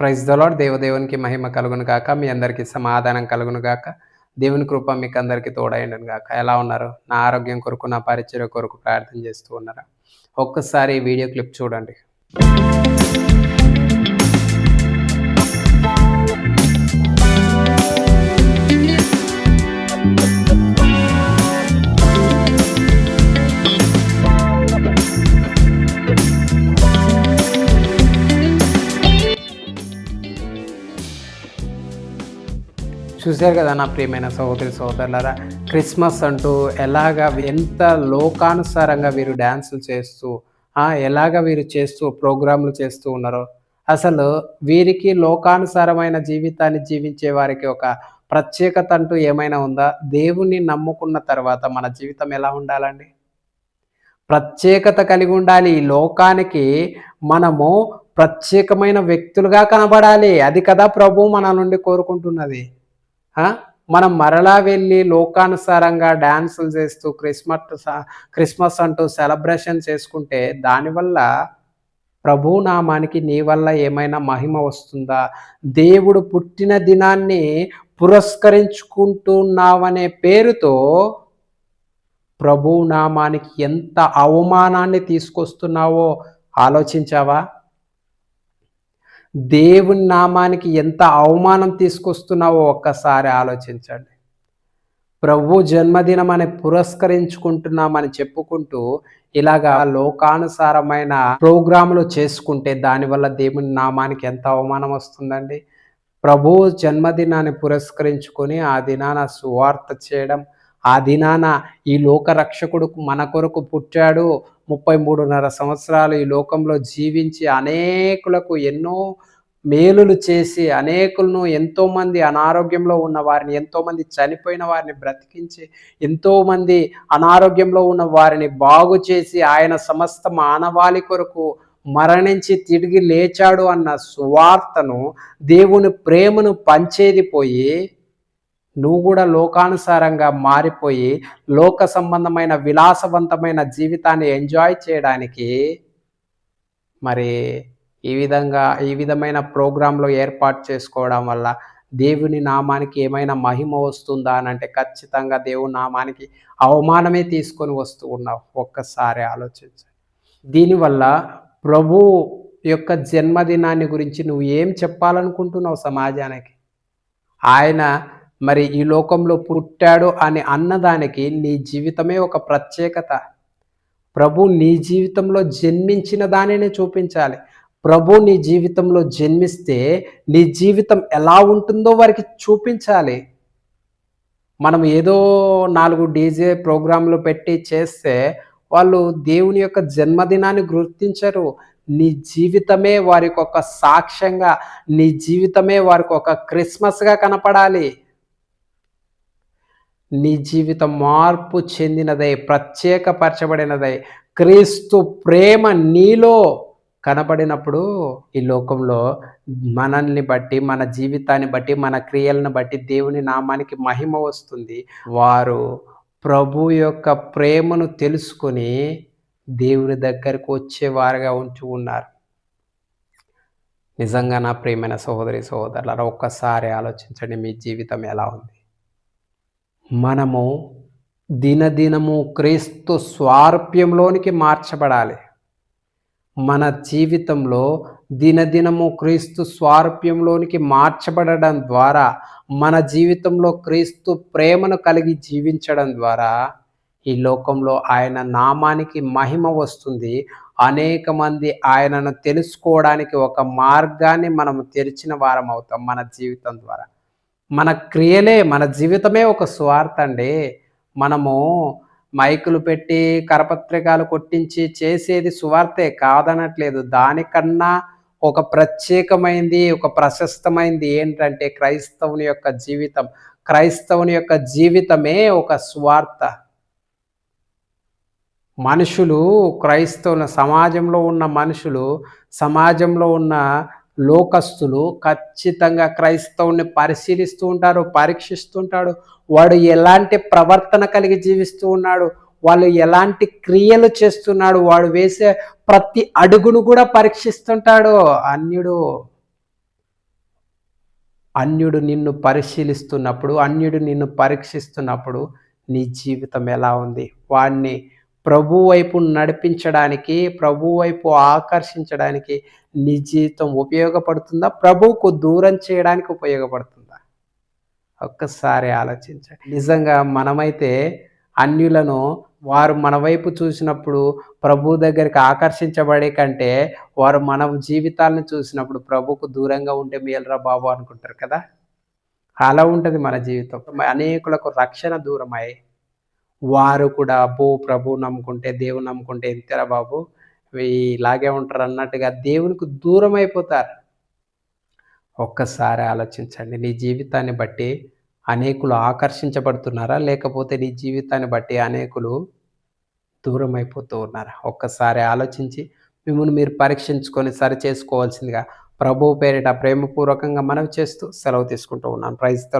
Praise the Lord దేవదేవునికి మహిమ కలుగును గాక. మీ అందరికీ సమాధానం కలుగును గాక. దేవుని కృప మీకు అందరికీ తోడైండును గాక. ఎలా ఉన్నారు? నా ఆరోగ్యం కొరకు నా పరిచయం కొరకు ప్రార్థన చేస్తూ ఉన్నారా? ఒక్కసారి ఈ వీడియో క్లిప్ చూడండి. చూశారు కదా నా ప్రియమైన సహోదరి సహోదరులారా క్రిస్మస్ అంటూ ఎలాగ ఎంత లోకానుసారంగా వీరు డ్యాన్సులు చేస్తూ ఎలాగ వీరు చేస్తూ ప్రోగ్రాంలు చేస్తూ ఉన్నారో. అసలు వీరికి లోకానుసారమైన జీవితాన్ని జీవించే వారికి ఒక ప్రత్యేకత అంటూ ఏమైనా ఉందా? దేవుణ్ణి నమ్ముకున్న తర్వాత మన జీవితం ఎలా ఉండాలండి? ప్రత్యేకత కలిగి ఉండాలి. ఈ లోకానికి మనము ప్రత్యేకమైన వ్యక్తులుగా కనబడాలి. అది కదా ప్రభు మన నుండి కోరుకుంటున్నది. మనం మరలా వెళ్ళి లోకానుసారంగా డ్యాన్సులు చేస్తూ క్రిస్మస్ క్రిస్మస్ అంటూ సెలబ్రేషన్ చేసుకుంటే దానివల్ల ప్రభు నామానికి నీ వల్ల ఏమైనా మహిమ వస్తుందా? దేవుడు పుట్టిన దినాన్ని పురస్కరించుకుంటున్నావనే పేరుతో ప్రభు నామానికి ఎంత అవమానాన్ని తీసుకొస్తున్నావో ఆలోచించావా? దేవుని నామానికి ఎంత అవమానం తీసుకొస్తున్నావో ఒక్కసారి ఆలోచించండి. ప్రభు జన్మదినం అని పురస్కరించుకుంటున్నామని చెప్పుకుంటూ ఇలాగా లోకానుసారమైన ప్రోగ్రాములు చేసుకుంటే దానివల్ల దేవుని నామానికి ఎంత అవమానం వస్తుందండి? ప్రభు జన్మదినాన్ని పురస్కరించుకొని ఆ దినాన సువార్త చేయడం ఆ దినాన ఈ లోక రక్షకుడు మన కొరకు పుట్టాడు. ముప్పై మూడున్నర సంవత్సరాలు ఈ లోకంలో జీవించి అనేకులకు ఎన్నో మేలులు చేసి అనేకులను ఎంతోమంది అనారోగ్యంలో ఉన్న వారిని ఎంతోమంది చనిపోయిన వారిని బ్రతికించి ఎంతోమంది అనారోగ్యంలో ఉన్న వారిని బాగు చేసి ఆయన సమస్త మానవాళి కొరకు మరణించి తిరిగి లేచాడు అన్న సువార్తను దేవుని ప్రేమను పంచేది పోయి నువ్వు కూడా లోకానుసారంగా మారిపోయి లోక సంబంధమైన విలాసవంతమైన జీవితాన్ని ఎంజాయ్ చేయడానికి మరి ఈ విధంగా ఈ విధమైన ప్రోగ్రాంలో ఏర్పాటు చేసుకోవడం వల్ల దేవుని నామానికి ఏమైనా మహిమ వస్తుందా అని అంటే ఖచ్చితంగా దేవుని నామానికి అవమానమే తీసుకొని వస్తూ ఉన్నావు. ఒక్కసారి ఆలోచించాలి దీనివల్ల ప్రభు యొక్క జన్మదినాన్ని గురించి నువ్వు ఏం చెప్పాలనుకుంటున్నావు సమాజానికి? ఆయన మరి ఈ లోకంలో పుట్టాడు అని అన్నదానికి నీ జీవితమే ఒక ప్రత్యేకత. ప్రభు నీ జీవితంలో జన్మించిన దానిని చూపించాలి. ప్రభు నీ జీవితంలో జన్మిస్తే నీ జీవితం ఎలా ఉంటుందో వారికి చూపించాలి. మనం ఏదో నాలుగు డీజే ప్రోగ్రాంలు పెట్టి చేస్తే వాళ్ళు దేవుని యొక్క జన్మదినాన్ని గుర్తించరు. నీ జీవితమే వారికి ఒక సాక్ష్యంగా నీ జీవితమే వారికి ఒక క్రిస్మస్గా కనపడాలి. నీ జీవితం మార్పు చెందినదై ప్రత్యేకపరచబడినదై. క్రీస్తు ప్రేమ నీలో కనబడినప్పుడు ఈ లోకంలో మనల్ని బట్టి మన జీవితాన్ని బట్టి మన క్రియలను బట్టి దేవుని నామానికి మహిమ వస్తుంది. వారు ప్రభు యొక్క ప్రేమను తెలుసుకొని దేవుని దగ్గరకు వచ్చేవారుగా ఉంటూ ఉన్నారు. నిజంగా నా ప్రియమైన సహోదరి సహోదరులారా ఒక్కసారి ఆలోచించండి మీ జీవితం ఎలా ఉంది? మనము దినదినము క్రీస్తు స్వారూప్యంలోనికి మార్చబడాలి. మన జీవితంలో దినదినము క్రీస్తు స్వారూప్యంలోనికి మార్చబడడం ద్వారా మన జీవితంలో క్రీస్తు ప్రేమను కలిగి జీవించడం ద్వారా ఈ లోకంలో ఆయన నామానికి మహిమ వస్తుంది. అనేక మంది ఆయనను తెలుసుకోవడానికి ఒక మార్గాన్ని మనం తెరిచిన వారం అవుతాం మన జీవితం ద్వారా. మన క్రియలే మన జీవితమే ఒక స్వార్థ అండి మనము మైకులు పెట్టి కరపత్రికలు కొట్టించి చేసేది సువార్తే కాదనట్లేదు. దానికన్నా ఒక ప్రత్యేకమైంది ఒక ప్రశస్తమైంది ఏంటంటే క్రైస్తవుని యొక్క జీవితం. క్రైస్తవుని యొక్క జీవితమే ఒక స్వార్థ. మనుషులు క్రైస్తవుల సమాజంలో ఉన్న మనుషులు సమాజంలో ఉన్న లోకస్తులు ఖచ్చితంగా క్రైస్తవుని పరిశీలిస్తూ ఉంటారు పరీక్షిస్తుంటాడు వాడు ఎలాంటి ప్రవర్తన కలిగి జీవిస్తూ ఉన్నాడు వాళ్ళు ఎలాంటి క్రియలు చేస్తున్నాడు వాడు వేసే ప్రతి అడుగును కూడా పరీక్షిస్తుంటాడు. అన్యుడు అన్యుడు నిన్ను పరిశీలిస్తున్నప్పుడు అన్యుడు నిన్ను పరీక్షిస్తున్నప్పుడు నీ జీవితం ఎలా ఉంది? వాడిని ప్రభు వైపు నడిపించడానికి ప్రభు వైపు ఆకర్షించడానికి నీ జీవితం ఉపయోగపడుతుందా? ప్రభువుకు దూరం చేయడానికి ఉపయోగపడుతుందా? ఒక్కసారి ఆలోచించండి. నిజంగా మనమైతే అన్యులను వారు మన వైపు చూసినప్పుడు ప్రభు దగ్గరికి ఆకర్షించబడే కంటే వారు మన జీవితాలను చూసినప్పుడు ప్రభుకు దూరంగా ఉంటే మేలరా బాబు అనుకుంటారు కదా? అలా ఉంటుంది మన జీవితం. అనేకులకు రక్షణ దూరమై వారు కూడా అబ్బో ప్రభు నమ్ముకుంటే దేవుని నమ్ముకుంటే ఎంతరా బాబు? ఇలాగే ఉంటారు అన్నట్టుగా దేవునికి దూరం అయిపోతారు. ఒక్కసారి ఆలోచించండి. నీ జీవితాన్ని బట్టి అనేకులు ఆకర్షించబడుతున్నారా? లేకపోతే నీ జీవితాన్ని బట్టి అనేకులు దూరం అయిపోతూ ఉన్నారా? ఒక్కసారి ఆలోచించి మిమ్మల్ని మీరు పరీక్షించుకొని సరి చేసుకోవాల్సిందిగా ప్రభు పేరిట ప్రేమపూర్వకంగా మనవి చేస్తూ సెలవు తీసుకుంటూ ఉన్నాను. Praise the